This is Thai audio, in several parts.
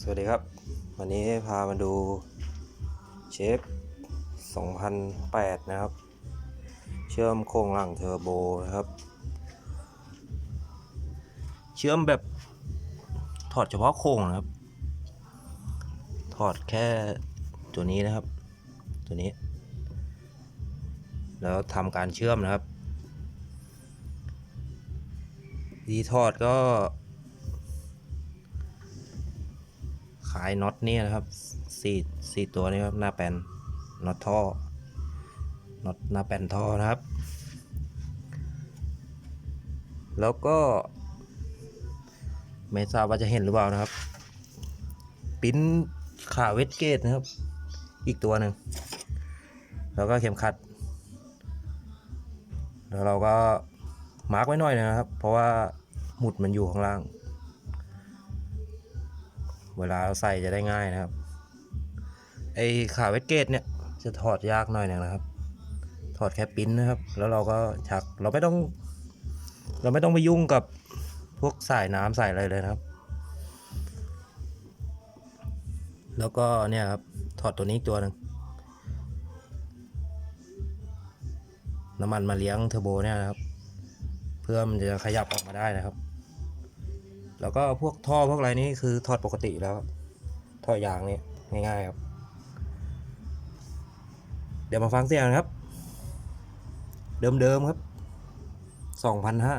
สวัสดีครับ วันนี้พามาดูเชฟ 2008 นะครับ เชื่อมโครงหลังเทอร์โบนะครับ เชื่อมแบบถอดเฉพาะโครงนะครับ ถอดแค่ตัวนี้นะครับ ตัวนี้ แล้วทำการเชื่อมนะครับวิธีถอดก็ายน็อตเนี่ยนะครับสี่สี่ตัวนี้ครับหน้าแปนน็อตท่อน็อตหน้าแปนท่อนะครับ แล้วก็ไม่ทราบว่าจะเห็นหรือเปล่านะครับ ปิ้นขาเวทเกตนะครับ อีกตัวหนึ่งแล้วก็เข็มขัด แล้วเราก็มาร์กไว้หน่อยนะครับ เพราะว่าหมุดมันอยู่ข้างล่าง เวลาเราใส่จะได้ง่ายนะครับ ไอขาเวทเกตเนี่ยจะถอดยากหน่อยหนึงนะครับ ถอดแค่ปิ้นนะครับ แล้วเราก็ชักเราไม่ต้อง เราไม่ต้องไปยุ่งกับพวกสายน้ำสายอะไรเลยนะครับ แล้วก็เนี่ยครับถอดตัวนี้ตัวหนึ่งน้ำมันมาเลี้ยงเทอร์โบเนี่ยนะครับ เพื่อมันจะขยับออกมาได้นะครับ แล้วก็พวกท่อพวกอะไรนี่คือถอดปกติแล้วท่อยางนี่ง่ายๆครับ เดี๋ยวมาฟังเสียงครับ เดิมๆครับสองพันห้า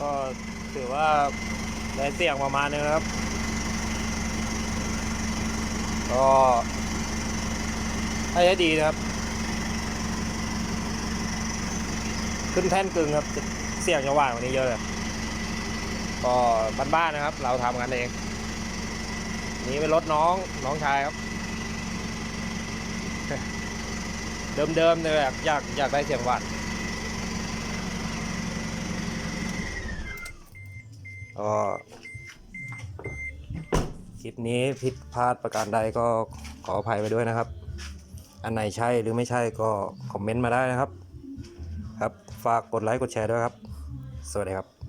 ก็ถือว่าได้เสี่ยงประมาณนึงนะครับ ก็ให้ได้ดีนะครับ ขึ้นแท่นกึ่งครับ เสี่ยงจะว่างกว่านี้เยอะเลย ก็บ้านๆนะครับ เราทำกันเอง นี่เป็นรถน้องน้องชายครับ เดิมๆเลยอยากอยากอยากได้เสียงหวาน ก็คลิปนี้ผิดพลาดประการใดก็ขออภัยไปด้วยนะครับ อันไหนใช่หรือไม่ใช่ก็คอมเมนต์มาได้นะครับ ครับ ฝากกดไลค์กดแชร์ด้วยครับ สวัสดีครับ